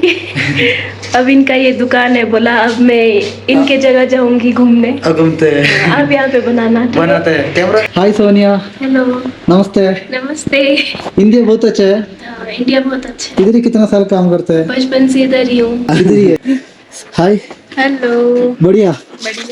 अब इनका ये दुकान है बोला अब मैं इनके जगह जाऊंगी घूमने अब घूमते हैं आप यहाँ पे बनाना ठीक है? बनाते हैं कैमरा हाय सोनिया हेलो नमस्ते नमस्ते इंडिया बहुत अच्छा है हाँ, इंडिया बहुत अच्छा है इधर ही कितना साल काम करते हैं बचपन से इधर ही हूँ ഇതേ ഹായ് हेलो ബടിയാ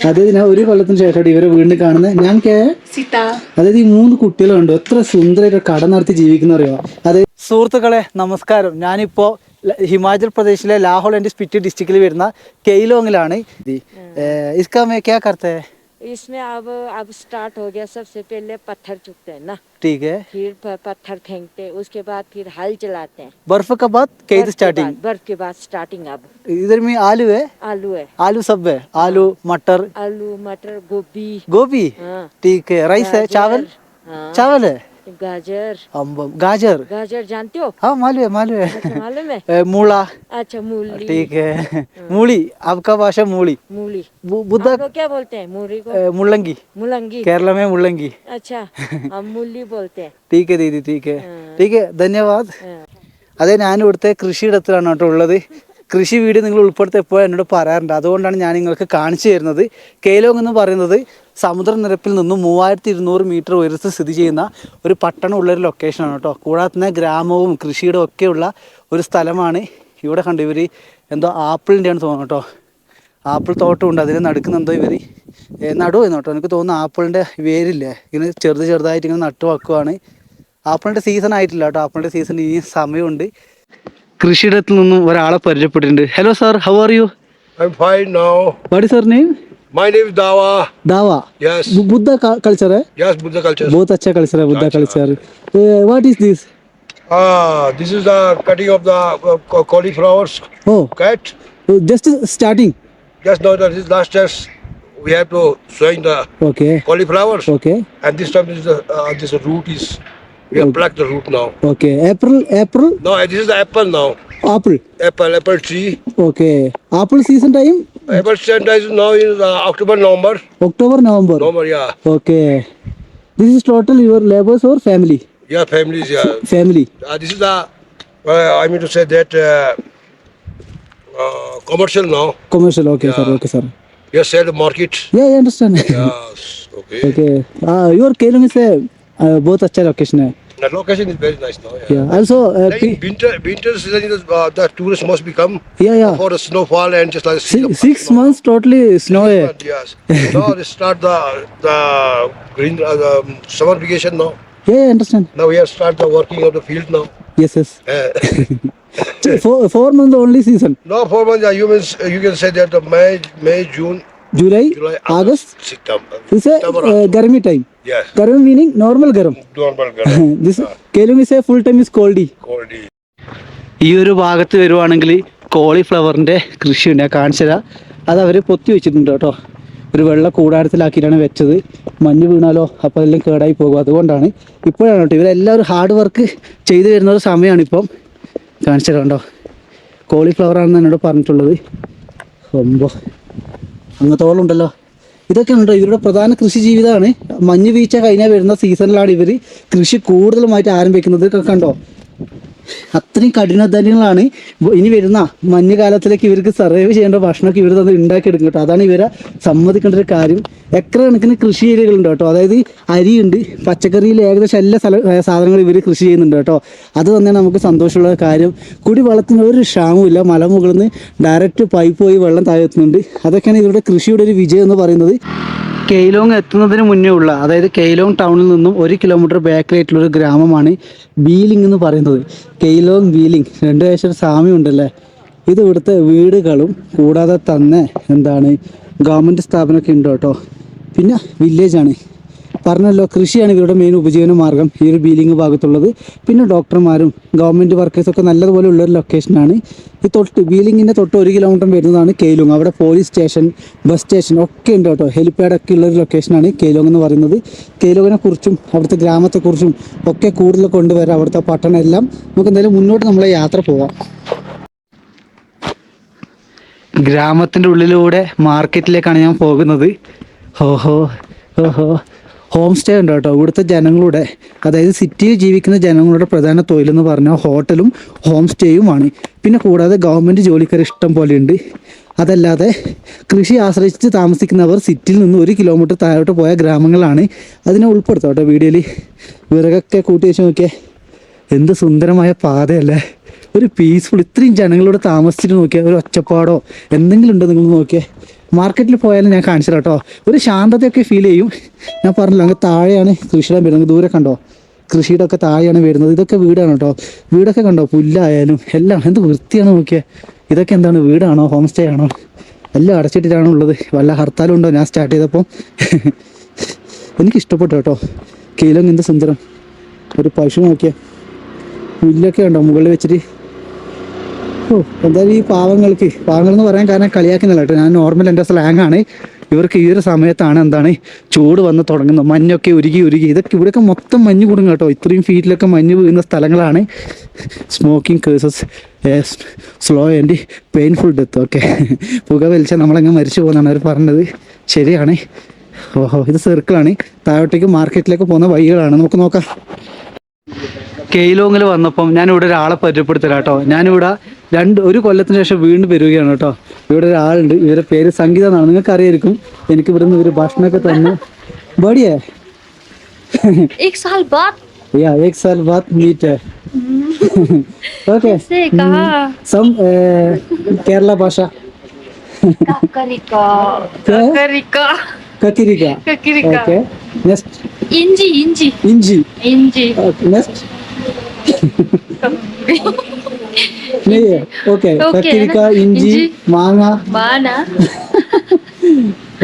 അതായത് ഞാൻ ഒരു കൊല്ലത്തിന് ശേഷമാണ് ഇവരെ വീണ്ടും കാണുന്നത് ഞാൻ കേ सीता അതായത് ഈ മൂന്ന് കുട്ടികളുണ്ട് എത്ര സുന്ദരമായിട്ട് കട നടത്തി ജീവിക്കുന്ന അറിയോ അതെ സുഹൃത്തുക്കളെ നമസ്കാരം ഞാനിപ്പോ ല- ഹിമാചൽ പ്രദേശിലെ ലാഹോൾ ആൻഡ് സ്പിറ്റി ഡിസ്ട്രിക്റ്റിൽ വരുന്ന കെയ്ലോങ്ങിലാണ് ഇസ്കാ മേ ക്യാ കർത്തേ इसमें अब अब स्टार्ट हो गया सबसे पहले पत्थर चुकते हैं ना ठीक है फिर प- पत्थर फेंकते हैं उसके बाद फिर हल चलाते हैं बर्फ का बाद कैद बर्फ के स्टार्टिंग बाद- बर्फ के बाद स्टार्टिंग अब इधर में आलू है आलू है आलू सब है आलू मटर आलू मटर गोभी गोभी हाँ ठीक है राइस है गाजर, चावल हाँ चावल है गाजर अम्ब- गाजर गाजर जानते हो हाँ मालूम है मालूम है अच्छा, मालूम है ए, मूला अच्छा मूली ठीक है मूली आपका भाषा मूली मूली बु- बुद्धा आपको क्या बोलते हैं मूली को ए, मुल्लंगी मुलंगी केरला में मुल्लंगी अच्छा हम मूली बोलते हैं ठीक है दीदी ठीक है हाँ। ठीक है धन्यवाद हाँ। അതെ ഞാൻ ഇവിടുത്തെ കൃഷിയിടത്തിലാണ് കേട്ടോ ഉള്ളത് കൃഷി വീഡിയോ നിങ്ങൾ ഉൾപ്പെടുത്തിയപ്പോൾ എന്നോട് പറയാറുണ്ട്. അതുകൊണ്ടാണ് ഞാൻ നിങ്ങൾക്ക് കാണിച്ചു തരുന്നത്. കേലോങ് എന്ന് പറയുന്നത് സമുദ്രനിരപ്പിൽ നിന്നും മൂവായിരത്തി ഇരുന്നൂറ് മീറ്റർ ഉയരത്തിൽ സ്ഥിതി ചെയ്യുന്ന ഒരു പട്ടണം ഉള്ളൊരു ലൊക്കേഷനാണ് കേട്ടോ. കൂടാതെ തന്നെ ഗ്രാമവും കൃഷിയുടെ ഒക്കെയുള്ള ഒരു സ്ഥലമാണ് ഇവിടെ കണ്ടു ഇവർ എന്തോ ആപ്പിളിന്റെയാണ് തോന്നുന്നു കേട്ടോ. ആപ്പിൾ തോട്ടമുണ്ട് അതിൽ നടുക്കുന്നെന്തോ ഇവർ നടുവ് കേട്ടോ. എനിക്ക് തോന്നുന്നു ആപ്പിളിന്റെ വേരില്ലേ? ഇങ്ങനെ ചെറുത് ചെറുതായിട്ട് ഇങ്ങനെ നട്ടു വെക്കുവാണ് ആപ്പിളിന്റെ സീസൺ ആയിട്ടില്ല കേട്ടോ. ആപ്പിളിന്റെ സീസൺ ഇനി സമയമുണ്ട്. കൃഷിയിടത്തിൽ നിന്നും ഒരാളെ പരിചയപ്പെട്ടിട്ടുണ്ട് hello sir how are you I'm fine now. What is your name My name is Dawa. Dawa Yes. Buddha culture Yes, Buddha culture. Both അച്ഛ culture Buddha culture what this Ah, this is the cutting of the uh, cauliflower. Oh, oh Cut. Just starting Just now, that is last year We have to sowing the okay cauliflowers. Okay. And this time, is the, uh, this root is we okay. pluck the root now. Okay. April, April? No, this is apple now. Apple. Apple, apple tree. Okay. Apple season time? Apple season time is now in uh, October, November. October, November. November, yeah. Okay. This is total your labors or family? Yeah, families, yeah. Family. Uh, this is the, uh, I mean to say that, uh, uh, commercial now. Commercial, okay, yeah. sir, okay, sir. You the market. Yeah, I understand. yes, okay. Okay. Uh, your Kelung is a uh, बहुत अच्छा location है The location is very nice now. Yeah. yeah also uh, Like pe- in winter, winter season, is, uh, the tourists must become yeah yeah for the snowfall and just like see Six, the six months totally snow है But yes. now they start the the green uh, the um, summer vacation now. yeah I understand Now we have start the working of the field now. yes yes Uh, four, four months only season now four months, yeah, you mean you can say that the May, May, June, July, July, August September. this is September, uh, garmi time Yes. Garam meaning normal garam Normal garam. this Kelum is a full time is coldy Coldy. ഈ ഒരു ഭാഗത്ത് വരുവാണെങ്കിൽ കോളിഫ്ലവറിന്റെ കൃഷിയുണ്ട് ഞാൻ കാണിച്ചു തരാം. അത് അവർ പൊത്തി വെച്ചിട്ടുണ്ട് കേട്ടോ. ഒരു വെള്ള കൂടാരത്തിലാക്കിയിട്ടാണ് വെച്ചത്. മഞ്ഞ് വീണാലോ അപ്പോൾ അതെല്ലാം കേടായി പോകും. അതുകൊണ്ടാണ് ഇപ്പോഴാണ് കേട്ടോ. ഇവരെല്ലാവരും ഹാർഡ് വർക്ക് ചെയ്തു വരുന്ന ഒരു സമയമാണ് ഇപ്പം. കാണിച്ചു തരാം കേട്ടോ. കോളിഫ്ലവർ ആണെന്ന് എന്നോട് പറഞ്ഞിട്ടുള്ളത്. ഒമ്പോ അങ്ങത്തോളം ഉണ്ടല്ലോ ഇതൊക്കെ ഉണ്ട്? ഇവരുടെ പ്രധാന കൃഷി ജീവിതമാണ്. മഞ്ഞ് വീഴ്ച കഴിഞ്ഞാൽ വരുന്ന സീസണിലാണ് ഇവർ കൃഷി കൂടുതലുമായിട്ട് ആരംഭിക്കുന്നത്. കണ്ടോ? അത്രയും കഠിനാധ്വാനികളാണ് വ- ഇനി വരുന്ന മഞ്ഞുകാലത്തിലേക്ക് ഇവർക്ക് സർവൈവ് ചെയ്യേണ്ട ഭക്ഷണമൊക്കെ ഇവർ തന്നെ ഉണ്ടാക്കിയെടുക്കും കേട്ടോ. അതാണ് ഇവരെ സമ്മതിക്കേണ്ട ഒരു കാര്യം. എക്കർ കണക്കിന് കൃഷി ഏരിയകളുണ്ട് കേട്ടോ. അതായത് അരിയുണ്ട് പച്ചക്കറിയിൽ ഏകദേശം എല്ലാ സ്ഥല സാധനങ്ങളും ഇവർ കൃഷി ചെയ്യുന്നുണ്ട് കേട്ടോ. അത് തന്നെയാണ് നമുക്ക് സന്തോഷമുള്ള കാര്യം. കുടിവെള്ളത്തിന് ഒരു ക്ഷാമമില്ല മലമുകളിൽ നിന്ന് ഡയറക്റ്റ് പൈപ്പ് പോയി വെള്ളം താഴെത്തുന്നുണ്ട് അതൊക്കെയാണ് ഇവരുടെ കൃഷിയുടെ ഒരു വിജയം എന്ന് പറയുന്നത്. കെയ്ലോങ് എത്തുന്നതിന് മുന്നേ ഉള്ള അതായത് കെയ്ലോങ് ടൗണിൽ നിന്നും ഒരു കിലോമീറ്റർ ബാക്കിലായിട്ടുള്ള ഒരു ഗ്രാമമാണ് ബീലിംഗ് എന്ന് പറയുന്നത്. കെയ്ലോങ് ബീലിംഗ്. രണ്ട് വയസ്സൊരു സാമ്യമുണ്ടല്ലേ ഇത് ഇവിടുത്തെ വീടുകളും കൂടാതെ തന്നെ എന്താണ് ഗവൺമെന്റ് സ്ഥാപനമൊക്കെ ഉണ്ട് കേട്ടോ പിന്നെ വില്ലേജാണ് പറഞ്ഞല്ലോ കൃഷിയാണ് ഇവരുടെ മെയിൻ ഉപജീവന മാർഗം ഈ ഒരു ബീലിംഗ് ഭാഗത്തുള്ളത്. പിന്നെ ഡോക്ടർമാരും ഗവൺമെന്റ് വർക്കേഴ്സൊക്കെ നല്ലതുപോലെ ഉള്ളൊരു ലൊക്കേഷനാണ് ഈ തൊട്ട് ബീലിങ്ങിന്റെ തൊട്ട് ഒരു കിലോമീറ്റർ വരുന്നതാണ് കേലുങ്. അവിടെ പോലീസ് സ്റ്റേഷൻ ബസ് സ്റ്റേഷൻ ഒക്കെ ഉണ്ട് കേട്ടോ. ഹെലിപ്പാഡൊക്കെ ഉള്ളൊരു ലൊക്കേഷനാണ് കേലോങ് എന്ന് പറയുന്നത്. കേലോങ്ങിനെ കുറിച്ചും അവിടുത്തെ ഗ്രാമത്തെക്കുറിച്ചും ഒക്കെ കൂടുതൽ കൊണ്ടുവരാം അവിടുത്തെ പട്ടണം എല്ലാം നമുക്ക് എന്തായാലും മുന്നോട്ട് നമ്മളെ യാത്ര പോവാം. ഗ്രാമത്തിന്റെ ഉള്ളിലൂടെ മാർക്കറ്റിലേക്കാണ് ഞാൻ പോകുന്നത്. ഓഹോ ഓഹോ ഹോം സ്റ്റേ ഉണ്ട് കേട്ടോ. ഇവിടുത്തെ ജനങ്ങളുടെ അതായത് സിറ്റിയിൽ ജീവിക്കുന്ന ജനങ്ങളുടെ പ്രധാന തൊഴിലെന്ന് പറഞ്ഞാൽ ഹോട്ടലും ഹോം സ്റ്റേയുമാണ് പിന്നെ കൂടാതെ ഗവൺമെന്റ് ജോലിക്കാർ ഇഷ്ടം പോലെയുണ്ട് അതല്ലാതെ കൃഷി ആശ്രയിച്ച് താമസിക്കുന്നവർ സിറ്റിയിൽ നിന്ന് ഒരു കിലോമീറ്റർ താഴോട്ട് പോയ ഗ്രാമങ്ങളാണ് അതിനെ ഉൾപ്പെടുത്തുക കേട്ടോ വീഡിയോയിൽ. വിറകൊക്കെ കൂട്ടി വെച്ച് നോക്കിയേ. എന്ത് സുന്ദരമായ പാതയല്ലേ. ഒരു പീസ്ഫുൾ ഇത്രയും ജനങ്ങളോട് താമസിച്ചിട്ട് നോക്കിയാൽ ഒരു ഒച്ചപ്പാടോ എന്തെങ്കിലും ഉണ്ടോ നിങ്ങൾ നോക്കിയേ. മാർക്കറ്റിൽ പോയാലും ഞാൻ കാണിച്ചു കേട്ടോ ഒരു ശാന്തതയൊക്കെ ഫീൽ ചെയ്യും. ഞാൻ പറഞ്ഞല്ലോ അങ്ങ് താഴെയാണ് കൃഷിയിടാൻ വരുന്നത്. ദൂരെ കണ്ടോ? കൃഷിയുടെ ഒക്കെ താഴെയാണ് വരുന്നത്. ഇതൊക്കെ വീടാണ് കേട്ടോ വീടൊക്കെ കണ്ടോ? പുല്ലായാലും എല്ലാം എന്ത് വൃത്തിയാണ് നോക്കിയേ. ഇതൊക്കെ എന്താണ്? വീടാണോ? ഹോം സ്റ്റേ ആണോ? എല്ലാം അടച്ചിട്ടിട്ടാണ് ഉള്ളത്. വല്ല ഹർത്താലും ഉണ്ടോ? ഞാൻ സ്റ്റാർട്ട് ചെയ്തപ്പോൾ എനിക്ക് ഇഷ്ടപ്പെട്ടു കേട്ടോ കീലങ്ങ് എന്ത് സുന്ദരം. ഒരു പശു നോക്കിയേ. പുല്ലൊക്കെ ഉണ്ടോ മുകളിൽ വെച്ചിട്ട് എന്തായാലും ഈ പാവങ്ങൾക്ക് പാവങ്ങൾ എന്ന് പറയാൻ കാരണം കളിയാക്കുന്നില്ല കേട്ടോ. ഞാൻ നോർമൽ എന്റെ സ്ലാങ് ആണ്. ഇവർക്ക് ഈ ഒരു സമയത്താണ് എന്താണ് ചൂട് വന്ന് തുടങ്ങുന്നത്. മഞ്ഞൊക്കെ ഉരുകി ഉരുകി. ഇതൊക്കെ ഇവിടെയൊക്കെ മൊത്തം മഞ്ഞ് കൂടും കേട്ടോ. ഇത്രയും ഫീറ്റിലൊക്കെ മഞ്ഞ് വീഴുന്ന സ്ഥലങ്ങളാണ്. Smoking causes slow and painful death okay പുക വലിച്ചാൽ നമ്മളങ്ങ് മരിച്ചു പോകുന്നതാണ് അവർ പറഞ്ഞത്. ശരിയാണ്. ഓഹോ ഇത് സർക്കിളാണ് താഴോട്ടേക്ക് മാർക്കറ്റിലേക്ക് പോകുന്ന വഴികളാണ്. നമുക്ക് നോക്കാം. കെയിലോങ്ങിൽ വന്നപ്പം ഞാനിവിടെ ഒരാളെ പരിചയപ്പെടുത്തില്ല കേട്ടോ ഞാനിവിടെ രണ്ട് ഒരു കൊല്ലത്തിന് ശേഷം വീണ്ടും വരികയാണ് കേട്ടോ ഇവിടെ ഒരാളുണ്ട് ഇവരുടെ പേര് സംഗീത എന്നാണ് നിങ്ങൾക്ക് അറിയായിരിക്കും എനിക്ക് ഇവിടുന്ന് ഒരു ഭക്ഷണമൊക്കെ തന്നു ബടിയേ एक साल बाद या एक साल बाद मीट है ओके से कहा सम केरला भाषा ककरिका क्या है? ककरिका ककिरिका ककरिका ओके नेक्स्ट इंजी इंजी इंजी इंजी नेक्स्ट नहीं है ओके Okay, ककिरिका है ना? इंजी इंजी। मांगा माना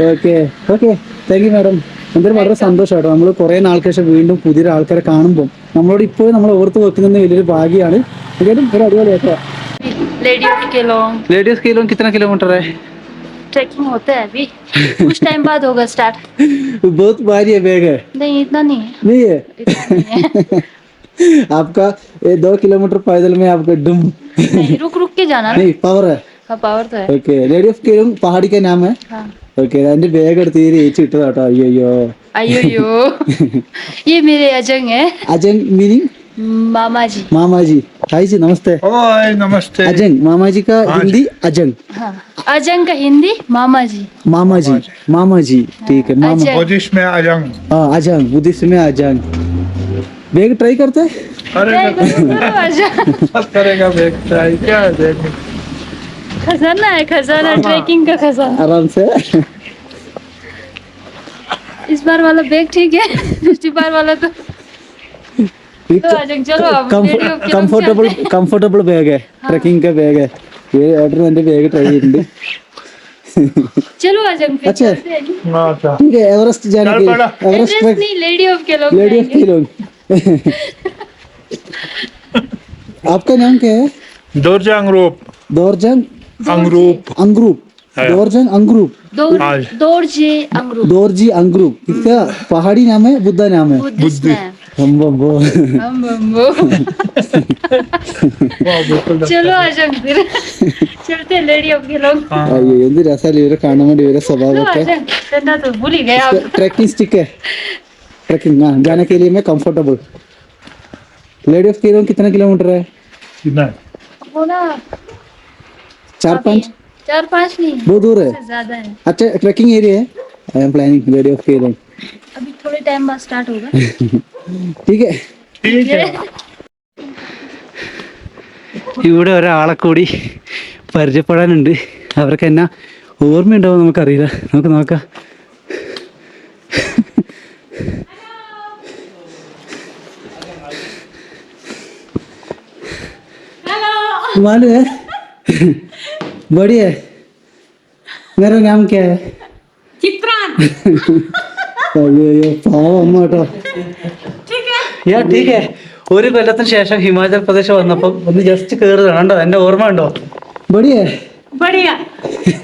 okay okay thank you madam എന്തായാലും വളരെ സന്തോഷം കേട്ടോ നമ്മൾ കുറേ നാൾക്ക് ശേഷം വീണ്ടും പുതിയൊരു ആൾക്കാരെ കാണുമ്പോൾ നമ്മളോട് ഇപ്പോഴും നമ്മൾ ഓർത്ത് വെക്കുന്നത് വലിയൊരു ഭാഗ്യമാണ് എന്തായാലും ഒരു അടിപൊളി കേട്ടോ lady of Keylong ladies kilo कितना किलोमीटर है ट्रैकिंग होता है अभी कुछ टाइम बाद होगा स्टार्ट बहुत भारी है बैग है नहीं इतना नहीं है नहीं है इतना नहीं है आपका ये दो किलोमीटर पैदल में आपका डुम नहीं रुक रुक के जाना ना नहीं पावर है हाँ पावर तो है okay lady of Keylong Pahari का नाम है हाँ ഓക്കെ അതിന്റെ ബാഗ് എടുത്ത് ഈ ഏച്ചു ഇട്ടതാ കേട്ടോ അയ്യോ അയ്യോ अयो यो ये मेरे अजंग है അജങ് മീനിങ് मामा जी मामाजी हाय जी नमस्ते ओए नमस्ते अजंग मामाजी का हिंदी अजंग हाँ अजंग का हिंदी मामा जी मामा जी मामा जी ठीक है मामा अजय बुद्धिस्ट में अजंग हाँ अजंग बुद्धिस्ट में अजंग बैग ट्राई करते हैं? अरे अजंग सब करेगा बेग ट्राई क्या है बेग में? खजाना है खजाना ट्रैकिंग का खजाना आराम से इस बार वाला बैग ठीक है पिछली बार वाला तो तो अजंग चलो अब lady of Kelang कंफर्टेबल चलते हैं। कंफर्टेबल बैग है ट्रैकिंग का बैग है ये ऑर्डर मैंने बैग ट्राई ചെയ്തിട്ടുണ്ട് चलो अजंग फिर अच्छा। चलते हैं हाँ, अच्छा ठीक है एवरेस्ट जाने चल के पड़ा। एवरेस्ट एड्रेस ट्रैक नहीं लेडी ऑफ के लोग लेडी ऑफ किलोंग आपका नाम क्या है? दोरजा अंगरूप। दोरजंग अंगरूप। अंगरूप। हाँ। दोरजंग अंगरूप। दोरजे अंग्रूप। दोरजी अंगरूप। इसका पहाड़ी नाम है? बुद्धा नाम है? बुद्ध हम बो हम बम बो चलो आज हाँ। हाँ, अंदर चलते लेडी अब बम्बो ಚಲೋ ಅಜಂಗ್ ಚಲತೆ ಲೇಡಿ ले ಲೋಗ್ ಅಯ್ಯೋ ಎಂದಿರ ಅಸಲಿ ಇವರ ಕಾಣ ಮಾಡಿ ಇವರ ट्रैकिंग स्टिक है। ഇവരെ चलो സ്വഭാവമൊക്കെ अजंग चलना तो भूल ही गए आप ट्रैकिंग स्टिक है ट्रैकिंग हाँ जाने के लिए मैं कंफर्टेबल लेडी ऑफ केरल कितना किलोमीटर है कितना वो ना चार पाँच चार पाँच नहीं बहुत दूर है उससे ज्यादा है अच्छा ट्रैकिंग एरिया है I am planning lady of Kerala अभी थोड़े टाइम बाद स्टार्ट होगा ठीक है ठीक है ഇവിടെ ഒരാളെ കൂടി പരിചയപ്പെടാനുണ്ട് അവർക്ക് എന്നാ ഓർമ്മയുണ്ടാവും നമുക്കറിയില്ല നമുക്ക് നോക്കാം मालूम है बढ़िया है मेरा नाम क्या है അയ്യോ അയ്യോ പാവം അമ്മ കേട്ടോ യാ ठीक है ഒരു കൊല്ലത്തിന് ശേഷം ഹിമാചൽ പ്രദേശ് വന്നപ്പം ഒന്ന് ജസ്റ്റ് കയറുകയാണ് കണ്ടോ എന്റെ ഓർമ്മ ഉണ്ടോ बढ़िया है बढ़िया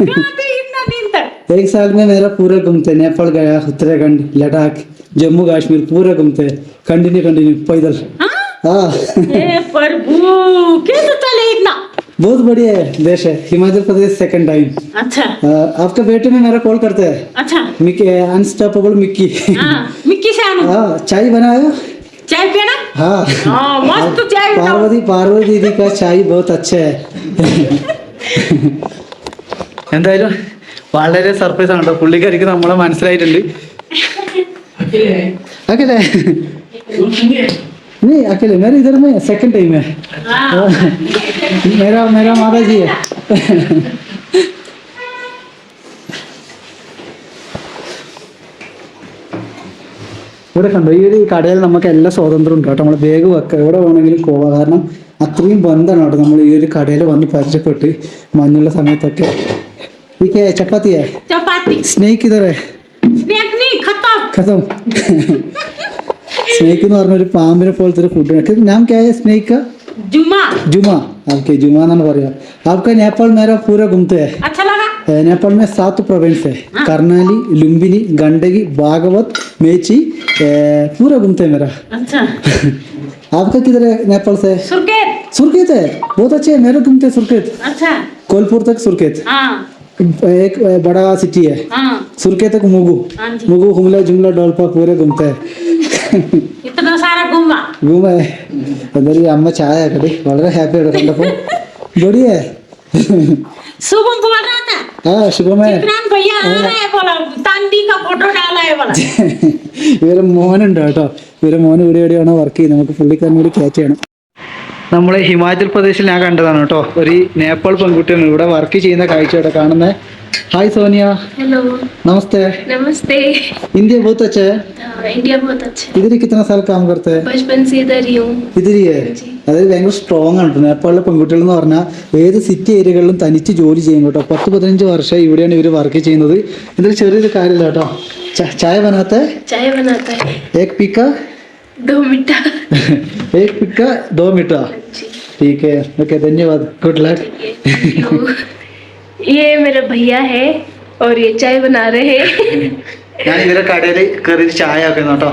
कहाँ पे इतना दिन तक एक साल में मेरा पूरा घूमते नेपाल गया उत्तराखंड लद्दाख जम्मू कश्मीर पूरा घूमते कंटिन्यू कंटिन्यू पैदल हाँ हे प्रभु कैसे चले इतना बहुत बढ़िया है देश है हिमाचल प्रदेश सेकंड टाइम अच्छा आपके बेटे में मेरा कॉल करते हैं अच्छा मिकी अनस्टॉपेबल मिक्की हाँ मिक्की से आना हाँ चाय बनाया चाय पीना हाँ हाँ मस्त चाय बनाओ पार्वती पार्वती दीदी का चाय बहुत अच्छा है എന്തായാലും വളരെ സർപ്രൈസ് ആണ് കേട്ടോ പുള്ളിക്കാരിക്ക് നമ്മളെ മനസ്സിലായിട്ടുണ്ട് अकेले नहीं अकेले मेरे इधर में सेकंड टाइम है मेरा मेरा माता जी है ഇവിടെ കണ്ടോ ഈ ഒരു കടയിൽ നമുക്ക് എല്ലാ സ്വാതന്ത്ര്യം ഉണ്ട് കേട്ടോ നമ്മൾ ബാഗ് വെക്കുക എവിടെ വേണമെങ്കിലും പോവാം കാരണം അത്രയും ബന്ധമാണ് കേട്ടോ നമ്മൾ ഈ ഒരു കടയിൽ വന്ന് പരിചയപ്പെട്ട് മഞ്ഞുള്ള സമയത്തൊക്കെ ഈ ചപ്പാത്തിയേ चपाती സ്നേക്ക് ഇതറേ സ്നേക്ക് എന്ന് പറഞ്ഞ ഒരു പാമ്പിനെ പോലത്തെ ഒരു ഫുഡ് നാം ക്യാ है स्नेक का जुमा जुमा आपके जुमा എന്നാണ് പറയാ आपका नेपाल मेरा पूरा घूमते हैं अच्छा लगा ए, नेपाल में सात प्रोविंस है करनाली लुम्बिनी गंडकी बागवत मेची ए, पूरा घूमते हैं मेरा अच्छा आपका किधर है नेपाल से सुर्खेत सुर्खेत है बहुत अच्छे है मेरे घूमते हैं सुर्खेत अच्छा कोलपुर तक सुर्खेत हाँ एक ए, बड़ा सिटी है हाँ सुर्खेत तक मुगु हाँ जी मुगु हुमला जुमला डोलपा पूरे घूमते हैं इतना सारा घूमा ഗൂമേ എന്തായാലും ഈ അമ്മ ചായ കടി വളരെ ഹാപ്പി ആയിട്ട് കണ്ടപ്പോ ബടിയേ शुभम बोल रहा था ആ ശുഭമേ इमरान भैया आ रहा है बोला तांडी का फोटो डाला है बोला ഇവരെ മോനുണ്ട് കേട്ടോ ഇവരെ മോൻ ഇവിടെ എവിടെയാണോ വർക്ക് ചെയ്യുന്നത് നമുക്ക് പുള്ളിക്കാരൻ കൂടി ക്യാച്ച് ചെയ്യണം നമ്മൾ ഹിമാചൽ പ്രദേശിൽ ഞാൻ കണ്ടതാണ് കേട്ടോ ഒരു നേപ്പാൾ പെൺകുട്ടിയാണ് ഇവിടെ വർക്ക് ചെയ്യുന്ന കാഴ്ച ഇവിടെ കാണുന്നത് ഹായ് സോനിയ हेलो നമസ്തേ नमस्ते ഇന്ത്യ बहुत अच्छा है हाँ, इंडिया बहुत अच्छा है इधर ही कितना साल काम करते हैं बचपन से इधर ही हूँ ഇതിരിയേ അതായത് ഭയങ്കര സ്ട്രോങ് ആണ് കേട്ടോ നേപ്പാളിലെ പെൺകുട്ടികൾ എന്ന് പറഞ്ഞാൽ ഏത് സിറ്റി ഏരിയകളിലും തനിച്ച് ജോലി ചെയ്യും കേട്ടോ പത്ത് പതിനഞ്ച് വർഷം ഇവിടെയാണ് ഇവർ വർക്ക് ചെയ്യുന്നത് ഇതിൽ ചെറിയൊരു കാര്യമില്ല കേട്ടോ ച- ചായ ബനാത്ത चाय बनाता है ഏക് പിക്ക दो मिनट ഏക് പിക്ക ദോ മിട്ട जी ठीक है ओके धन्यवाद गुड लक Thank you. ये मेरा भैया है और ये चाय बना रहे हैं ഞാൻ ഇവരെ കടയിൽ കയറി ചായ ആക്കുന്നു കേട്ടോ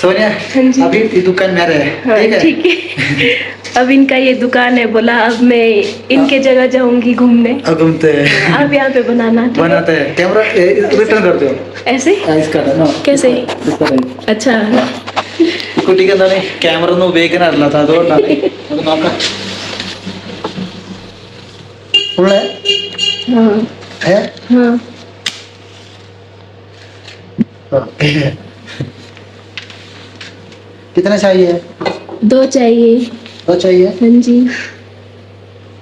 സോനിയ हाँ जी। അഭി ഈ ദുക്കാൻ മേരെ हाँ, ठीक है ठीक है अब इनका ये दुकान है बोला अब मैं इनके जगह जाऊंगी घूमने अब घूमते हैं आप यहाँ पे बनाना ठीक है? बनाते हैं कैमरा रिटर्न कर दो ऐसे इसका नो कैसे इसका नहीं अच्छा കുട്ടിക്ക് എന്താണ് ക്യാമറ ഒന്നും ഉപയോഗിക്കാൻ അറിയില്ലാത്ത അതുകൊണ്ടാണ് അത് നോക്കാം ഫുള്ള് हाँ। है? हाँ। कितना चाहिए? दो चाहिए। दो चाहिए? हाँ जी।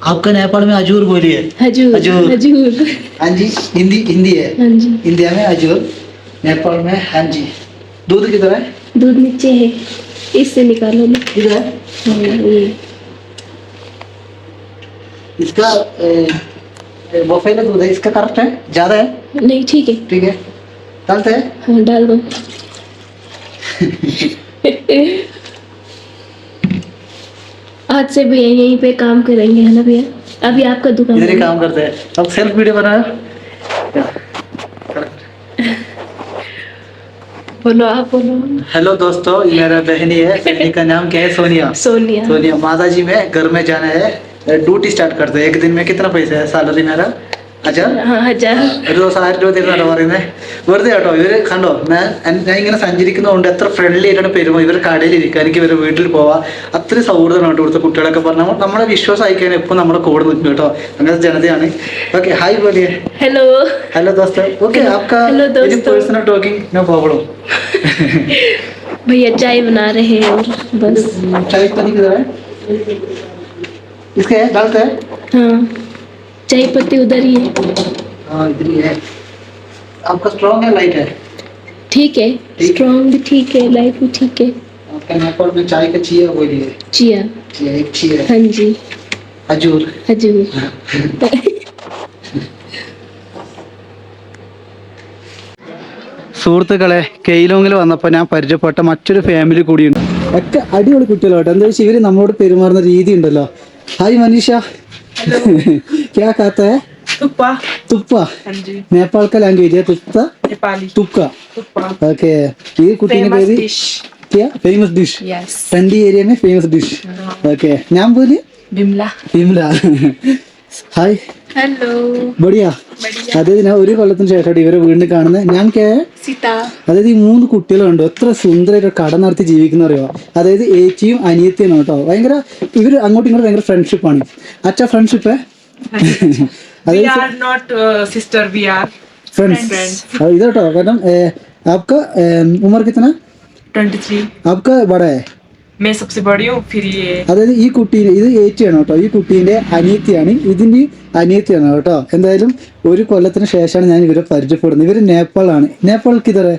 आपका नेपाल में अजूर बोलिए। हजूर। हजूर। हजूर। हाँ जी हिंदी हिंदी है। हाँ जी। इंडिया में अजूर नेपाल में हाँ जी। दूध किधर है? दूध नीचे है। इससे निकालो ना। इधर है? हाँ ये। इसका बफेला दूध है इसका करेक्ट है? ज़्यादा है? नहीं ठीक है। ठीक है। डालते हैं? हाँ डाल दो। आज से भैया यहीं पे काम करेंगे है ना भैया? अभी आपका दुकान इधर ही काम करते हैं। अब सेल्फ वीडियो बनाया बोलो आप बोलो। हेलो दोस्तों मेरा बहनी है बहनी का नाम क्या है? सोनिया। सोनिया। सोनिया माता जी में घर में जाना है। ड्यूटी स्टार्ट करते हैं एक दिन में कितना पैसा है സാലറി मेरा അച്ഛാ हाँ हजार ഒരു ദിവസം ആയിരം രൂപ തരുന്നല്ലോ പറയുന്നത് വെറുതെ കേട്ടോ ഇവര് കണ്ടോ ഞാൻ എൻ- ഞാൻ ഇങ്ങനെ സഞ്ചരിക്കുന്നതുകൊണ്ട് എത്ര ഫ്രണ്ട്ലി ആയിട്ടാണ് പെരുമ ഇവർ കടയിൽ ഇരിക്കുക എനിക്ക് ഇവരുടെ വീട്ടിൽ പോവാം അത്രയും സൗഹൃദമാണ് കേട്ടോ ഇവിടുത്തെ കുട്ടികളൊക്കെ പറഞ്ഞാൽ നമ്മളെ വിശ്വാസം അയക്കാൻ എപ്പോൾ നമ്മുടെ കൂടെ നിൽക്കും കേട്ടോ അങ്ങനത്തെ ജനതയാണ് ഓക്കെ ഹായ് ബോലിയെ हेलो हेलो दोस्तों ओके आपका Hello, दोस्तों। पर्सनल टॉकिंग नो प्रॉब्लम भैया चाय बना रहे हैं और बस चाय पत्ती किधर है इसके है डालते हैं हाँ चाय पत्ती उधर ही है हाँ इधर ही है आपका स्ट्रॉन्ग है लाइट है ठीक है ठीक है। स्ट्रॉन्ग भी ठीक है लाइट भी ठीक है आपका नेपाल में चाय का चाहिए बोलिए चिया चाहिए एक चाहिए हाँ जी अजूर हजूर സുഹൃത്തുക്കളെ കെയിലോങ്ങിൽ വന്നപ്പോൾ ഞാൻ പരിചയപ്പെട്ട മറ്റൊരു ഫാമിലി കൂടിയുണ്ട് ഒക്കെ അടിപൊളി കുട്ടികളാട്ടോ എന്താ വെച്ചാൽ ഇവര് നമ്മളോട് പെരുമാറുന്ന രീതി ഉണ്ടല്ലോ हाय मनीषा क्या खाता है? तुप्पा। तुप्पा। हाँ नेपाल का लैंग्वेज है तुप्पा? नेपाली। तुप्पा। ओके ये कुटी ने बेबी क्या? फ़ेमस डिश ठंडी एरिया में फ़ेमस डिश ओके नाम बोलिए। बिमला। बिमला। हाय हेलो बढ़िया बढ़िया അതായത് ഞാൻ ഒരു കൊല്ലത്തിന് ശേഷമാണ് ഇവരെ വീണ്ടും കാണുന്നത് ഞാൻ കേ അതായത് ഈ മൂന്ന് കുട്ടികളുണ്ടോ എത്ര സുന്ദരമായിട്ട് കട നടത്തി ജീവിക്കുന്ന അറിയോ അതായത് ഏച്ചിയും അനിയത്തിയാണ് കേട്ടോ ഭയങ്കര ഇവർ അങ്ങോട്ടും ഇങ്ങോട്ടും ഭയങ്കര ഫ്രണ്ട്ഷിപ്പാണ് അച്ഛ friendship We are not uh, sister, we are friends इधर मैडम आपका ए, उम्र कितना 23. आपका बड़ा है मैं सबसे बड़ी हूँ फिर ये അതായത് ഈ കുട്ടീനെ ഇത് ഏറ്റിയാണ് കേട്ടോ ഈ കുട്ടീൻ്റെ അനിയത്തിയാണ് ഇതിൻ്റെ അനിയത്തിയാണ് കേട്ടോ എന്തായാലും ഒരു കൊല്ലത്തിന് ശേഷമാണ് ഞാൻ ഇവരെ പരിചയപ്പെടുന്നത് ഇവർ നേപ്പാളാണ് നേപ്പാൾക്ക് ഇതറേ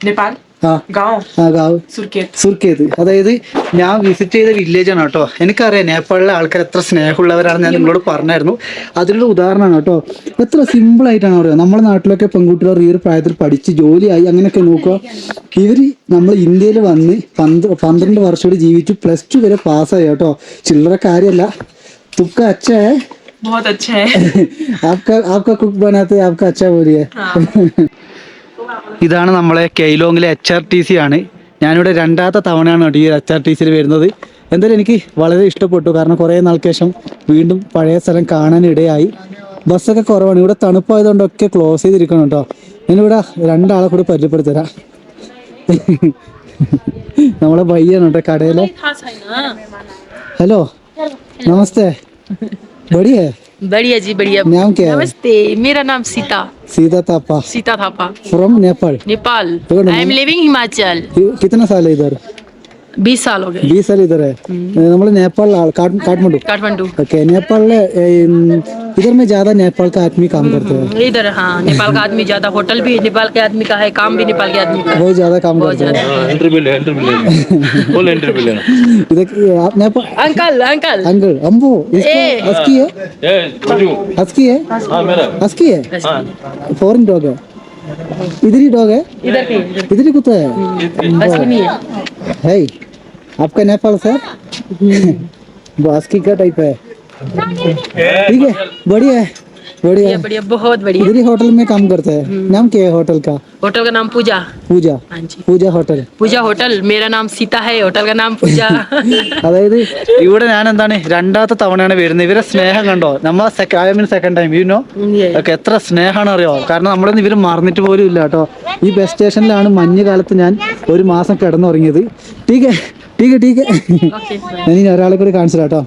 नेपाल ആ गांव ആ ഗാവ് सुरकेत സുർക്കേത് അതായത് ഞാൻ വിസിറ്റ് ചെയ്ത വില്ലേജ് ആണ് കേട്ടോ എനിക്കറിയാം നേപ്പാളിലെ ആൾക്കാർ എത്ര സ്നേഹമുള്ളവരാണെന്ന് ഞാൻ നിങ്ങളോട് പറഞ്ഞായിരുന്നു അതിനൊരു ഉദാഹരണമാണ് കേട്ടോ എത്ര സിമ്പിൾ ആയിട്ടാണ് പറയുക നമ്മുടെ നാട്ടിലൊക്കെ പെൺകുട്ടികൾ ഈ ഒരു പ്രായത്തിൽ പഠിച്ച് ജോലിയായി അങ്ങനെയൊക്കെ നോക്കുക ഇവർ നമ്മൾ ഇന്ത്യയിൽ വന്ന് പന്ത് പന്ത്രണ്ട് വർഷം കൂടി ജീവിച്ചു പ്ലസ് ടു വരെ പാസ്സായി കേട്ടോ ചില്ലറ കാര്യമല്ല തുക്ക അച്ഛ बहुत अच्छा है आपका आपका कुक बनाते आपका अच्छा बोलिए ഇതാണ് നമ്മളെ കെയ്ലോങ്ങിലെ എച്ച് ആർ ടി സി ആണ്. ഞാനിവിടെ രണ്ടാമത്തെ തവണയാണ് കേട്ടോ ഈ എച്ച് ആർ ടി സിയിൽ വരുന്നത്. എന്തായാലും എനിക്ക് വളരെ ഇഷ്ടപ്പെട്ടു. കാരണം കുറേ നാൾക്ക് ശേഷം വീണ്ടും പഴയ സ്ഥലം കാണാനിടയായി ബസ്സൊക്കെ കുറവാണ്. ഇവിടെ തണുപ്പായതുകൊണ്ടൊക്കെ ക്ലോസ് ചെയ്തിരിക്കണം കേട്ടോ. ഞാനിവിടെ രണ്ടാളെ കൂടി പരിചയപ്പെടുത്തരാം നമ്മളെ ബയ്യാണ് കേട്ടോ കടയിലെ. ഹലോ നമസ്തേ. ബടിയേ? बढ़िया जी बढ़िया। नाम क्या है? नमस्ते मेरा नाम Sita. Sita Thapa. Sita Thapa. From Nepal. Nepal I am living Himachal कितना साल है इधर? बीस साल हो गए बीस साल इधर है നമ്മൾ नेपाल काठ- काठमांडू काठमांडू ओके नेपाल में ए, इधर में ज्यादा नेपाल का आदमी काम करते हैं इधर हाँ नेपाल का आदमी ज्यादा होटल भी नेपाल के आदमी का है काम भी नेपाल के आदमी का है बहुत ज्यादा काम बहुत करते हैं ज्यादा इंटरव्यू ले इंटरव्यू ले फुल इंटरव्यू लेना इधर आप नेपाल अंकल अंकल अंकल अम्बो इसको ए। हस्की है ए तुझू हस्की है हाँ मेरा हस्की है फॉरेन डॉग है इधर ही डॉग है इधर भी इधर ही कुत्ता है हस्की नहीं है है आपका नेपाल सर वो हस्की का टाइप है ठीक है बढ़िया है बढ़िया बढ़िया बढ़िया बहुत बढ़िया इधर ही होटल में काम करते हैं नाम क्या है होटल का होटल का नाम पूजा पूजा हाँ जी പൂജ ഹോട്ടൽ पूजा होटल मेरा नाम सीता है होटल का नाम पूजा അതായത് ഇവിടെ ഞാൻ എന്താണ് രണ്ടാമത്തെ തവണയാണ് വരുന്നത് ഇവരെ സ്നേഹം കണ്ടോ നമ്മ second time you know Yeah. ഒക്കെ എത്ര സ്നേഹമാണ് അറിയോ കാരണം നമ്മളൊന്നും ഇവര് മറന്നിട്ട് പോലും ഇല്ല കേട്ടോ ഈ ബസ് സ്റ്റേഷനിലാണ് മഞ്ഞ് കാലത്ത് ഞാൻ ഒരു മാസം കിടന്നുറങ്ങിയത് ടീക്കെ ടീക്ക് ടീക്ക് ഇനി ഒരാളെ കൂടി കാണിച്ചു കേട്ടോ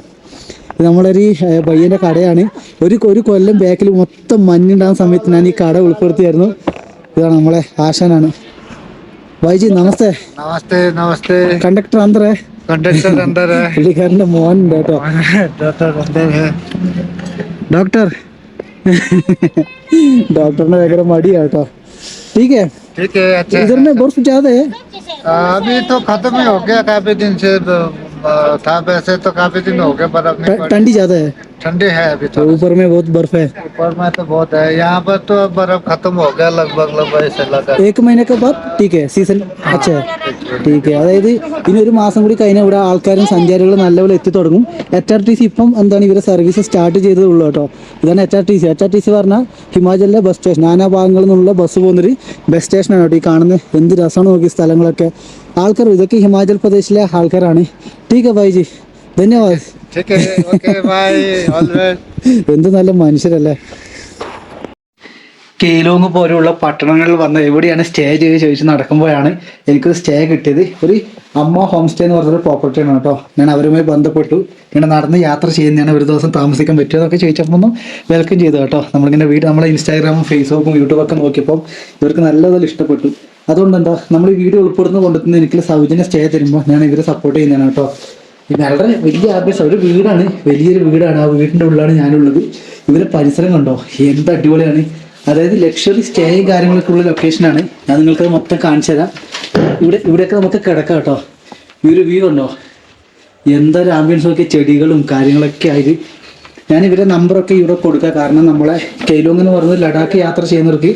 നമ്മളൊരു പയ്യന്റെ കടയാണ്. ഒരു ഒരു കൊല്ലം ബാക്കിൽ മൊത്തം മഞ്ഞുണ്ടാകുന്ന സമയത്ത് ഞാൻ ഈ കട ഉൾപ്പെടുത്തിയായിരുന്നു. ഇതാണ് നമ്മളെ ആശാനാണ്. വൈജി നമസ്തേ. നമസ്തേ നമസ്തേ. കണ്ടക്ടർ അന്തറേ കണ്ടക്ടർ അന്തറേ പുള്ളിക്കാരന്റെ മോൻ കേട്ടോ. ഡോക്ടർ ഡോക്ടറിന് ഭയങ്കര മടിയാട്ടോ ടീക്കേ ഇതിന് ബോർഫ് ജാതെ अभी तो खत्म ही हो गया काफ़ी दिन से तो, था वैसे तो काफ़ी दिन हो गया पर अब ठंडी ज़्यादा है। ठंडी है अभी तो तो ऊपर में बहुत बर्फ है ऊपर में तो बहुत है यहाँ पर तो अब बर्फ खत्म हो गया लगभग लगभग ऐसे लगा एक महीने के बाद ठीक है സീസൺ അച്ഛാ ठीक है അതായത് ഇനി ഒരു മാസം കൂടി കഴിഞ്ഞാൽ ഇവിടെ ആൾക്കാരും സഞ്ചാരികളും നല്ലപോലെ എത്തി തുടങ്ങും എച്ച് ആർ ടി സി ഇപ്പം എന്താണ് ഇവരെ സർവീസ് സ്റ്റാർട്ട് ചെയ്തതേ ഉള്ളൂ കേട്ടോ ഇതാണ് H R T C H R T C പറഞ്ഞാൽ ഹിമാചലിലെ ബസ് സ്റ്റേഷൻ നാനാ ഭാഗങ്ങളിൽ നിന്നുള്ള ബസ് പോകുന്നൊരു ബസ് സ്റ്റേഷനാണ് കേട്ടോ ഈ കാണുന്നത് എന്ത് രസമാണ് നോക്കി സ്ഥലങ്ങളൊക്കെ ആൾക്കാർ ഇതൊക്കെ ഹിമാചൽ പ്രദേശിലെ ആൾക്കാരാണ് ठीक है भाई जी ധന്യവാദ് എന്ത് നല്ല മനുഷ്യരല്ലേ? കേലോങ് പോലെയുള്ള പട്ടണങ്ങളിൽ വന്ന് എവിടെയാണ് സ്റ്റേ ചെയ്ത് ചോദിച്ച് നടക്കുമ്പോഴാണ് എനിക്ക് സ്റ്റേ കിട്ടിയത്. ഒരു അമ്മ ഹോം സ്റ്റേ എന്ന് പറഞ്ഞൊരു പ്രോപ്പർട്ടിയാണ് കേട്ടോ. ഞാൻ അവരുമായി ബന്ധപ്പെട്ടു. ഇങ്ങനെ നടന്ന് യാത്ര ചെയ്യുന്നതാണ് ഒരു ദിവസം താമസിക്കാൻ പറ്റുമോ എന്നൊക്കെ ചോദിച്ചപ്പോൾ ഒന്ന് വെൽക്കം ചെയ്തു കേട്ടോ. നമ്മളിങ്ങനെ വീട് നമ്മളെ ഇൻസ്റ്റാഗ്രാമും ഫേസ്ബുക്കും യൂട്യൂബൊക്കെ നോക്കിയപ്പോൾ ഇവർക്ക് നല്ലതല്ല ഇഷ്ടപ്പെട്ടു. അതുകൊണ്ട് എന്താ നമ്മൾ ഈ വീഡിയോ ഉൾപ്പെടുന്ന കൊണ്ടെത്തുന്ന എനിക്ക് സൗജന്യ സ്റ്റേ തരുമ്പോൾ ഞാൻ ഇവരെ സപ്പോർട്ട് ചെയ്യുന്നതാണ് കേട്ടോ. വളരെ വലിയ ആർട്ടിസ്റ്റ് ഒരു വീടാണ് വലിയൊരു വീടാണ്. ആ വീടിന്റെ ഉള്ളിലാണ് ഞാനുള്ളത്. ഇവരെ പരിസരം കണ്ടോ? എന്ത് അടിപൊളിയാണ്. അതായത് ലക്ഷറി സ്റ്റേയും കാര്യങ്ങളൊക്കെ ഉള്ള ലൊക്കേഷനാണ് ഞാൻ നിങ്ങൾക്ക് മൊത്തം കാണിച്ചു തരാം. ഇവിടെ ഇവിടെയൊക്കെ നമുക്ക് കിടക്കാം കേട്ടോ. ഈ ഒരു വ്യൂ ഉണ്ടോ എന്തൊരു ആംബിയൻസും ഒക്കെ ചെടികളും കാര്യങ്ങളൊക്കെ ആയിട്ട്. ഞാൻ ഇവരെ നമ്പറൊക്കെ ഇവിടെ കൊടുക്കുക കാരണം നമ്മളെ കെയിലോങ് എന്ന് പറഞ്ഞ് ലഡാക്ക് യാത്ര ചെയ്യുന്നവർക്ക്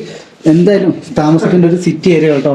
എന്തായാലും താമസിക്കേണ്ട ഒരു സിറ്റി ഏരിയ കേട്ടോ.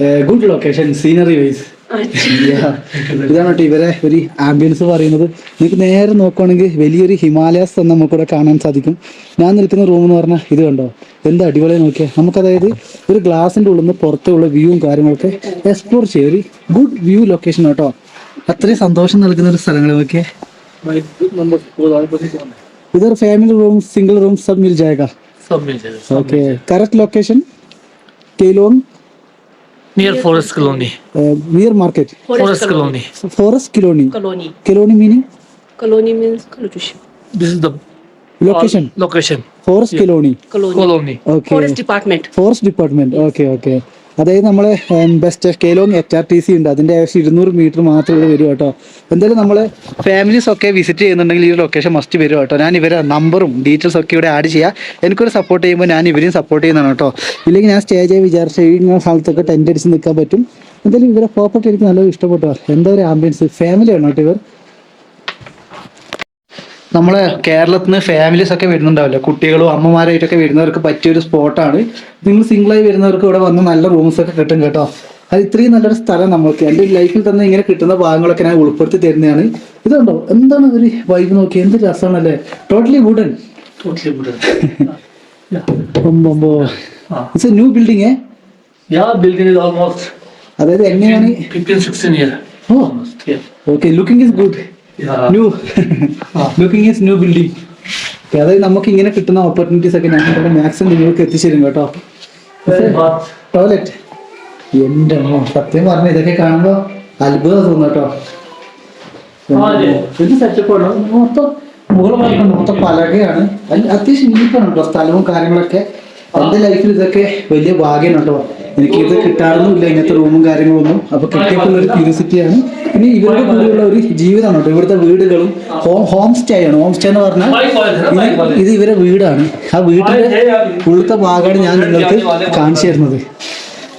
ഗുഡ് ലൊക്കേഷൻ സീനറി വൈസ് ഇതാണ് കേട്ടോ ഇവരെ ഒരു ആംബിയൻസ് പറയുന്നത്. നിങ്ങൾക്ക് നേരെ നോക്കുവാണെങ്കിൽ വലിയൊരു ഹിമാലയാസ് തന്നെ കൂടെ കാണാൻ സാധിക്കും. ഞാൻ നിൽക്കുന്ന റൂം എന്ന് പറഞ്ഞാൽ ഇത് കണ്ടോ? എന്ത് അടിപൊളി നോക്കിയാൽ നമുക്ക് അതായത് ഒരു ഗ്ലാസിന്റെ ഉള്ളിൽ നിന്ന് പുറത്തുള്ള വ്യൂവും കാര്യങ്ങളൊക്കെ എക്സ്പ്ലോർ ചെയ്യുക ഒരു ഗുഡ് വ്യൂ ലൊക്കേഷൻ കേട്ടോ അത്രയും സന്തോഷം നൽകുന്ന ഒരു സ്ഥലങ്ങൾ നോക്കിയേ. ഇതൊരു ഫാമിലി റൂം സിംഗിൾ റൂം സബ് മിൽ ജായക okay correct location Keylong Near Forest Colony. Uh, near market. Forest Colony. Forest Colony. Colony. Colony meaning? Colony means collection. This is the location. Location. Forest Yeah. Colony. Colony. Colony. Okay. Forest Department. Forest Department. Okay, okay. അതായത് നമ്മളെ best Keylong H R T C ഉണ്ട്. അതിന്റെ ഏകദേശം ഇരുന്നൂറ് metre മാത്രമേ ഇവിടെ വരും കേട്ടോ. എന്തായാലും നമ്മളെ ഫാമിലീസ് ഒക്കെ വിസിറ്റ് ചെയ്യുന്നുണ്ടെങ്കിൽ ഈ ലൊക്കേഷൻ മസ്റ്റ് വരും കേട്ടോ. ഞാൻ ഇവരെ നമ്പറും ഡീറ്റെയിൽസ് ഒക്കെ ഇവിടെ ആഡ് ചെയ്യാം. എനിക്കൊരു സപ്പോർട്ട് ചെയ്യുമ്പോൾ ഞാൻ ഇവരെയും സപ്പോർട്ട് ചെയ്യുന്നതാണ് കേട്ടോ. ഇല്ലെങ്കിൽ ഞാൻ സ്റ്റേ ചെയ്യാൻ വിചാരിച്ച ഈ സ്ഥലത്തൊക്കെ ടെന്റ് അടിച്ച് നിൽക്കാൻ പറ്റും. എന്തായാലും ഇവരെ പ്രോപ്പർട്ടി എനിക്ക് നല്ലത് ഇഷ്ടപ്പെട്ടു. എന്താ ഒരു ആംബിയൻസ് ഫാമിലിയാണ് കേട്ടോ ഇവർ? നമ്മളെ കേരളത്തിൽ നിന്ന് ഫാമിലീസ് ഒക്കെ വരുന്നുണ്ടാവില്ല? കുട്ടികളും അമ്മമാരായിട്ടൊക്കെ വരുന്നവർക്ക് പറ്റിയൊരു സ്പോട്ടാണ് നിങ്ങൾ സിംഗിളായി വരുന്നവർക്ക് ഇവിടെ വന്ന് നല്ല റൂംസ് ഒക്കെ കിട്ടും കേട്ടോ. അത് ഇത്രയും നല്ലൊരു സ്ഥലം നമ്മൾക്ക്. എന്റെ ലൈഫിൽ തന്നെ ഇങ്ങനെ കിട്ടുന്ന ഭാഗങ്ങളൊക്കെ ഞാൻ ഉൾപ്പെടുത്തി തരുന്നതാണ്. ഇതുണ്ടോ? എന്താണ് ഒരു വൈബ് നോക്കി? എന്ത് രസമാണല്ലേ? അല്ലേ ടോട്ടലി വുഡൻ ന്യൂ ബിൽഡിംഗ് അതായത് എങ്ങനെയാണ്? 15 16 ഓ okay looking is good new looking is new building അതായത് നമുക്ക് ഇങ്ങനെ കിട്ടുന്ന ഓപ്പർച്യൂണിറ്റീസ് ഒക്കെ ഇവിടെ മാക്സിമം നിങ്ങൾക്ക് എത്തിച്ചേരും കേട്ടോ. ടോയ്ലറ്റ് എന്റെ സത്യം പറഞ്ഞ ഇതൊക്കെ കാണുമ്പോ അത്ഭുതം തോന്നും കേട്ടോ. അതെ. ഇത് സെറ്റപ്പാണ് മൊത്തം മൊത്തം പലകയാണ്. അത്യാവശ്യം ഇനിയിപ്പാണ് കേട്ടോ സ്ഥലവും കാര്യങ്ങളൊക്കെ. എന്റെ ലൈഫിൽ ഇതൊക്കെ വലിയ ഭാഗ്യമാണ് കേട്ടോ. എനിക്ക് ഇത് കിട്ടാറൊന്നുമില്ല. ഇങ്ങനത്തെ റൂമും കാര്യങ്ങളൊന്നും. അപ്പൊ കിട്ടിയപ്പോൾ ഒരു ക്യൂരിയോസിറ്റിയാണ് പിന്നെ ഇവരുടെ കൂടെയുള്ള ഒരു ജീവിതമാണ് കേട്ടോ. ഇവിടുത്തെ വീടുകളും ഹോം ഹോം സ്റ്റേ ആണ്. ഹോം സ്റ്റേ എന്ന് പറഞ്ഞാൽ ഇത് ഇവരുടെ ഇവരെ വീടാണ്. ആ വീടിന്റെ ഉള്ളത്തെ ഭാഗമാണ് ഞാൻ നിങ്ങൾക്ക് കാണിച്ചു തരുന്നത്.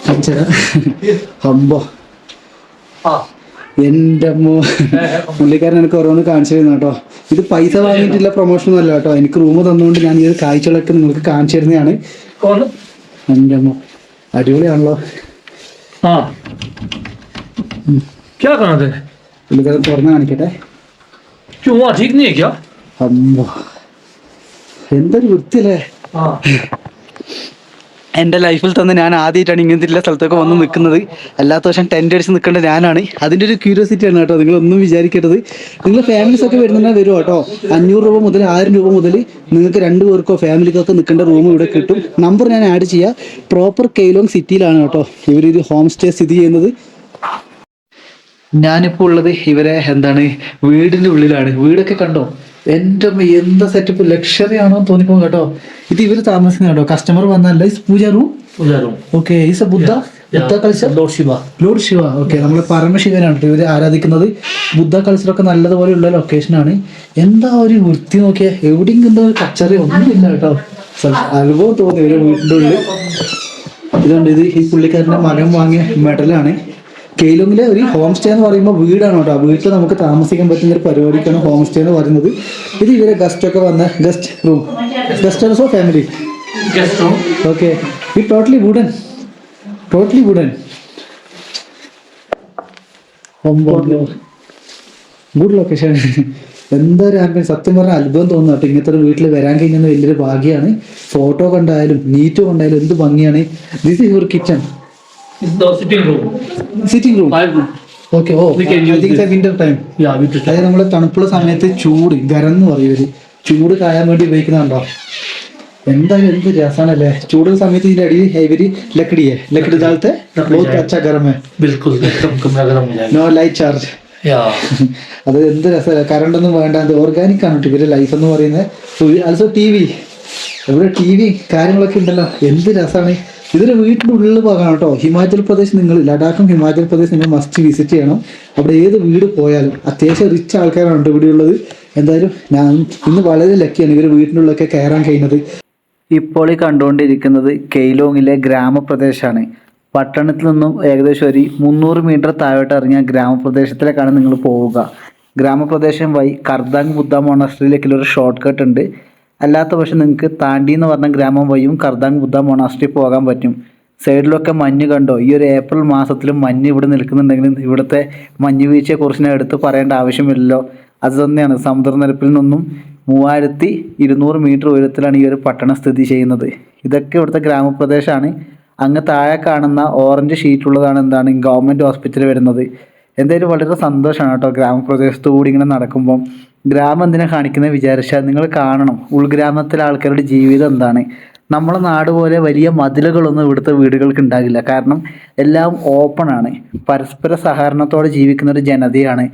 കാണിച്ചു തരാം അമ്പോ. എന്റെ അമ്മോ പുള്ളിക്കാരൻ എനിക്ക് ഓരോന്ന് കാണിച്ചു തരുന്ന കേട്ടോ. ഇത് പൈസ വാങ്ങിയിട്ടില്ല പ്രൊമോഷൻ അല്ല കേട്ടോ. എനിക്ക് റൂം തന്നുകൊണ്ട് ഞാൻ ഈ കാഴ്ചകളൊക്കെ നിങ്ങൾക്ക് കാണിച്ചു തരുന്നതാണ്. എന്റെ അമ്മോ അടിപൊളിയാണല്ലോ हाँ क्या करना थे പുള്ളിക്കാരൻ തുറന്ന് കാണിക്കട്ടെ क्यों वहाँ ठीक नहीं है क्या അമ്മോ എന്തൊരു വൃത്തിയല്ലേ हाँ എന്റെ ലൈഫിൽ തന്നെ ഞാൻ ആദ്യമായിട്ടാണ് ഇങ്ങനത്തെ ഉള്ള സ്ഥലത്തൊക്കെ വന്ന് നിൽക്കുന്നത്. അല്ലാത്ത വശം ടെന്റ് അടിച്ച് നിൽക്കേണ്ട ഞാനാണ്. അതിന്റെ ഒരു ക്യൂരിയോസിറ്റി ആണ് കേട്ടോ. നിങ്ങളൊന്നും വിചാരിക്കരുത്. നിങ്ങൾ ഫാമിലീസ് ഒക്കെ വരുന്നുണ്ടെങ്കിൽ വരും കേട്ടോ. അഞ്ഞൂറ് രൂപ മുതൽ ആയിരം രൂപ മുതൽ നിങ്ങൾക്ക് രണ്ട് പേർക്കോ ഫാമിലിക്കൊക്കെ നിൽക്കേണ്ട റൂം ഇവിടെ കിട്ടും. നമ്പർ ഞാൻ ആഡ് ചെയ്യുക പ്രോപ്പർ കെയിലോങ് സിറ്റിയിലാണ് കേട്ടോ. ഇത് ഹോം സ്റ്റേ സ്ഥിതി ചെയ്യുന്നത്. ഞാനിപ്പോൾ ഉള്ളത് ഇവരെ എന്താണ് വീടിന്റെ ഉള്ളിലാണ്. വീടൊക്കെ കണ്ടോ? എന്റെ എന്താ സെറ്റപ്പ് ലക്ഷറി ആണോ തോന്നിപ്പോ കേട്ടോ. ഇത് ഇവർ താമസിക്കുന്ന കേട്ടോ customer വന്നല്ല is puja room puja room okay is Buddha? Buddha culture lord Shiva lord Shiva okay നമ്മൾ പരമശിവനാണ് ഇവർ ആരാധിക്കുന്നത്. ബുദ്ധ കൾച്ചറൊക്കെ നല്ലതുപോലെയുള്ള ലൊക്കേഷനാണ് എന്താ ഒരു വൃത്തി നോക്കിയാൽ എവിടെയും എന്താ ഒരു കച്ചറി ഒന്നുമില്ല കേട്ടോ. അനുഭവം തോന്നി ഒരു വീടിന്റെ ഉള്ളിൽ. ഇതുകൊണ്ട് ഇത് ഈ പുള്ളിക്കാരന്റെ മരം വാങ്ങിയ മെഡലാണ് കേലുങ്ങിലെ ഒരു ഹോം സ്റ്റേ എന്ന് പറയുമ്പോൾ വീടാണ് കേട്ടോ. വീട്ടിൽ നമുക്ക് താമസിക്കാൻ പറ്റുന്ന ഒരു പരിപാടിക്കാണ് ഹോം സ്റ്റേ എന്ന് പറയുന്നത്. ഇത് ഇവരെ ഗസ്റ്റ് ഒക്കെ വന്ന ഗസ്റ്റ് റൂം ഗസ്റ്റ് ഹൗസോ ഫാമിലി ഓക്കെ ഈ totally wooden totally wooden good location എന്താ ഒരു ആംബിയൻസ് സത്യം പറഞ്ഞാൽ അത്ഭുതം തോന്നുന്നു കേട്ടോ. ഇങ്ങനത്തെ ഒരു വീട്ടിൽ വരാൻ കഴിഞ്ഞാൽ വലിയൊരു ഭാഗ്യമാണ് ഫോട്ടോ കണ്ടായാലും നീറ്റോ കണ്ടായാലും എന്ത് ഭംഗിയാണ്. This is your kitchen Is the sitting room sitting room five room okay oh We can use this. Winter time या विद അതായത് നമ്മളെ തണുപ്പുള്ള സമയത്ത് ചൂട് ഗരം എന്ന് പറയും ഇവര് ചൂട് കായാൻ വേണ്ടി ഉപയോഗിക്കുന്നുണ്ടോ എന്തായാലും എന്ത് രസാണല്ലേ ചൂടുള്ള സമയത്ത് ഇതിന്റെ അടിയിൽ ഇവര് ലക്കടിയെ ലക്കടി താഴത്തെ ബഹുത്ത് അച്ഛ ഗരമേ बिल्कुल एकदम कमरा गर्म हो जाएगा നോ ലൈറ്റ് ചാർജ് या അത് എന്ത് രസമല്ല കറണ്ട് ഒന്നും വേണ്ട അത് ഓർഗാനിക് ആണ് കേട്ടോ ഇവരുടെ ലൈഫ് എന്ന് പറയുന്നത് ആൾസോ ടി വി ഇവിടെ ടി വി കാര്യങ്ങളൊക്കെ ഉണ്ടല്ലോ എന്ത് രസമാണ് ഇതൊരു വീട്ടിനുള്ളിൽ പോകാം കേട്ടോ. ഹിമാചൽ പ്രദേശ് നിങ്ങൾ ലഡാക്കും ഹിമാചൽ പ്രദേശ് നിങ്ങൾ മസ്റ്റ് വിസിറ്റ് ചെയ്യണം. അവിടെ ഏത് വീട് പോയാലും അത്യാവശ്യം റിച്ച് ആൾക്കാരാണ് ഇവിടെ ഉള്ളത്. എന്തായാലും ഞാൻ ഇന്ന് വളരെ ലക്കിയാണ് ഇവർ വീട്ടിനുള്ളിലൊക്കെ കയറാൻ കഴിയുന്നത് ഇപ്പോൾ ഈ കണ്ടുകൊണ്ടിരിക്കുന്നത് കെയ്ലോങ്ങിലെ ഗ്രാമപ്രദേശമാണ് പട്ടണത്തിൽ നിന്നും ഏകദേശം ഒരു മുന്നൂറ് മീറ്റർ താഴോട്ട് ഇറങ്ങിയ ഗ്രാമപ്രദേശത്തിലേക്കാണ് നിങ്ങൾ പോവുക. ഗ്രാമപ്രദേശം വഴി കർദാങ് ബുദ്ധ മോണസ്ട്രിയിലേക്കുള്ള ഒരു ഷോർട്ട് കട്ട് ഉണ്ട്. അല്ലാത്ത പക്ഷം നിങ്ങൾക്ക് താണ്ടി എന്ന് പറഞ്ഞ ഗ്രാമം വഴിയും കർദാങ് ബുദ്ധ മൊണാസ്ട്രി പോകാൻ പറ്റും. സൈഡിലൊക്കെ മഞ്ഞ് കണ്ടോ? ഈ ഒരു ഏപ്രിൽ മാസത്തിൽ മഞ്ഞ് ഇവിടെ നിൽക്കുന്നുണ്ടെങ്കിൽ ഇവിടുത്തെ മഞ്ഞ് വീഴ്ചയെക്കുറിച്ച് ഞാൻ എടുത്ത് പറയേണ്ട ആവശ്യമില്ലല്ലോ. അത് തന്നെയാണ്. സമുദ്രനിരപ്പിൽ നിന്നും മൂവായിരത്തി ഇരുന്നൂറ് മീറ്റർ ഉയരത്തിലാണ് ഈ ഒരു പട്ടണം സ്ഥിതി ചെയ്യുന്നത്. ഇതൊക്കെ ഇവിടുത്തെ ഗ്രാമപ്രദേശമാണ്. അങ്ങ് താഴെ കാണുന്ന ഓറഞ്ച് ഷീറ്റുള്ളതാണ് എന്താണ് ഗവൺമെന്റ് ഹോസ്പിറ്റൽ വരുന്നത്. എന്തായാലും വളരെ സന്തോഷമാണ് കേട്ടോ ഗ്രാമപ്രദേശത്തു കൂടി ഇങ്ങനെ നടക്കുമ്പോൾ ഗ്രാമം എന്തിനാ കാണിക്കുന്നത് വിചാരിച്ചാൽ നിങ്ങൾ കാണണം. ഉൾഗ്രാമത്തിലെ ആൾക്കാരുടെ ജീവിതം എന്താണ്? നമ്മളെ നാട് പോലെ വലിയ മതിലുകളൊന്നും ഇവിടുത്തെ വീടുകൾക്ക് ഉണ്ടാകില്ല. കാരണം എല്ലാം ഓപ്പൺ ആണ്. പരസ്പര സഹകരണത്തോടെ ജീവിക്കുന്ന ഒരു ജനതയാണ്.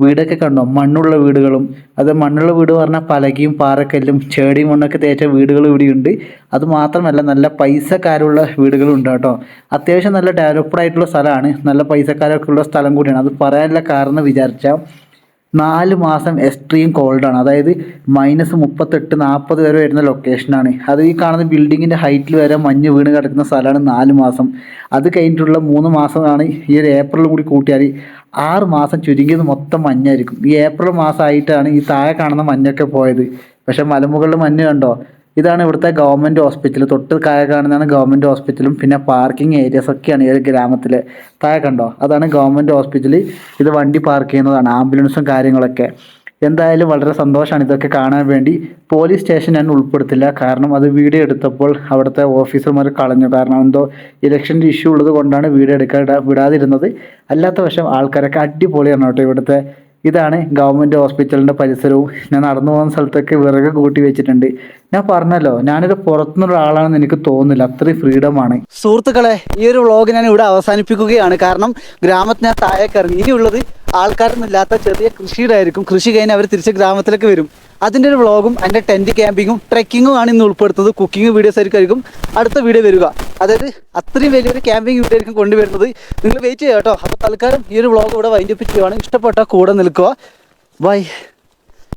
വീടൊക്കെ കണ്ടോ? മണ്ണുള്ള വീടുകളും അത് മണ്ണുള്ള വീട് പറഞ്ഞാൽ പലകയും പാറക്കല്ലും ചേടി മണ്ണൊക്കെ തേച്ച വീടുകൾ ഇവിടെയുണ്ട്. അത് മാത്രമല്ല നല്ല പൈസക്കാരുള്ള വീടുകളും ഉണ്ട് കേട്ടോ. അത്യാവശ്യം നല്ല ഡെവലപ്ഡ് ആയിട്ടുള്ള സ്ഥലമാണ്. നല്ല പൈസക്കാരൊക്കെ ഉള്ള സ്ഥലം കൂടിയാണ്. അത് പറയാനുള്ള കാരണം വിചാരിച്ചാൽ നാല് മാസം എക്സ്ട്രീം കോൾഡാണ് അതായത് മൈനസ് മുപ്പത്തെട്ട് നാൽപ്പത് വരെ വരുന്ന ലൊക്കേഷനാണ് അത് ഈ കാണുന്ന ബിൽഡിങ്ങിന്റെ ഹൈറ്റിൽ വരെ മഞ്ഞ് വീണ് കിടക്കുന്ന സ്ഥലമാണ് നാല് മാസം. അത് കഴിഞ്ഞിട്ടുള്ള മൂന്ന് മാസമാണ് ഈ ഒരു ഏപ്രിൽ കൂടി കൂട്ടിയാൽ ആറ് മാസം ചുരുങ്ങിയത് മൊത്തം മഞ്ഞായിരിക്കും. ഈ ഏപ്രിൽ മാസമായിട്ടാണ് ഈ താഴെ കാണുന്ന മഞ്ഞൊക്കെ പോയത്. പക്ഷേ മലമുകളിൽ മഞ്ഞ് കണ്ടോ? ഇതാണ് ഇവിടുത്തെ ഗവൺമെന്റ് ഹോസ്പിറ്റൽ തൊട്ട് താഴെ കാണുന്നതാണ് ഗവൺമെന്റ് ഹോസ്പിറ്റലും പിന്നെ പാർക്കിംഗ് ഏരിയസ് ഒക്കെയാണ് ഈ ഒരു ഗ്രാമത്തിൽ താഴെ കണ്ടോ? അതാണ് ഗവൺമെന്റ് ഹോസ്പിറ്റൽ ഇത് വണ്ടി പാർക്ക് ചെയ്യുന്നതാണ് ആംബുലൻസും കാര്യങ്ങളൊക്കെ. എന്തായാലും വളരെ സന്തോഷമാണ് ഇതൊക്കെ കാണാൻ വേണ്ടി. പോലീസ് സ്റ്റേഷൻ ഞാൻ ഉൾപ്പെടുത്തില്ല. കാരണം അത് വീഡിയോ എടുത്തപ്പോൾ അവിടുത്തെ ഓഫീസർമാർ കളഞ്ഞു. കാരണം എന്തോ ഇലക്ഷന്റെ ഇഷ്യൂ ഉള്ളത് കൊണ്ടാണ് വീഡിയോ എടുക്കാൻ വിടാതിരുന്നത്. അല്ലാത്ത പക്ഷം ആൾക്കാരൊക്കെ അടിപൊളിയാണ് കേട്ടോ ഇവിടുത്തെ ഇതാണ് ഗവൺമെന്റ് ഹോസ്പിറ്റലിന്റെ പരിസരവും. ഞാൻ നടന്നു പോകുന്ന സ്ഥലത്തൊക്കെ വിറക് കൂട്ടി വെച്ചിട്ടുണ്ട്. ഞാൻ പറഞ്ഞല്ലോ ഞാനൊരു പുറത്തുനിന്നുള്ള ആളാണെന്ന് എനിക്ക് തോന്നുന്നില്ല. അത്രയും ആണ്. സുഹൃത്തുക്കളെ ഈ ഒരു വ്ളോഗ് ഞാൻ ഇവിടെ അവസാനിപ്പിക്കുകയാണ്. കാരണം ഗ്രാമത്തിന് താഴേക്കിറങ്ങി ഇനിയുള്ളത് ആൾക്കാരൊന്നും ഇല്ലാത്ത ചെറിയ കൃഷിയുടെ ആയിരിക്കും കൃഷി കഴിഞ്ഞ് അവർ തിരിച്ച് ഗ്രാമത്തിലേക്ക് വരും. അതിന്റെ ഒരു വ്ളോഗും അതിന്റെ ടെന്റ് ക്യാമ്പിങ്ങും ട്രെക്കിങ്ങും ആണ് ഇന്ന് ഉൾപ്പെടുത്തുന്നത്. കുക്കിംഗ് വീഡിയോസ് ആയിരിക്കും അടുത്ത വീഡിയോ വരിക. അതായത് അത്രയും വലിയൊരു ക്യാമ്പിംഗ് വീഡിയോ ആയിരിക്കും കൊണ്ടുവരുന്നത്. നിങ്ങൾ വെയിറ്റ് ചെയ്യാം കേട്ടോ. അപ്പോൾ തൽക്കാലം ഈ ഒരു വ്ളോഗ് ഇവിടെ ചെയ്യുവാണ്. ഇഷ്ടപ്പെട്ട കൂടെ നിൽക്കുക. ബൈ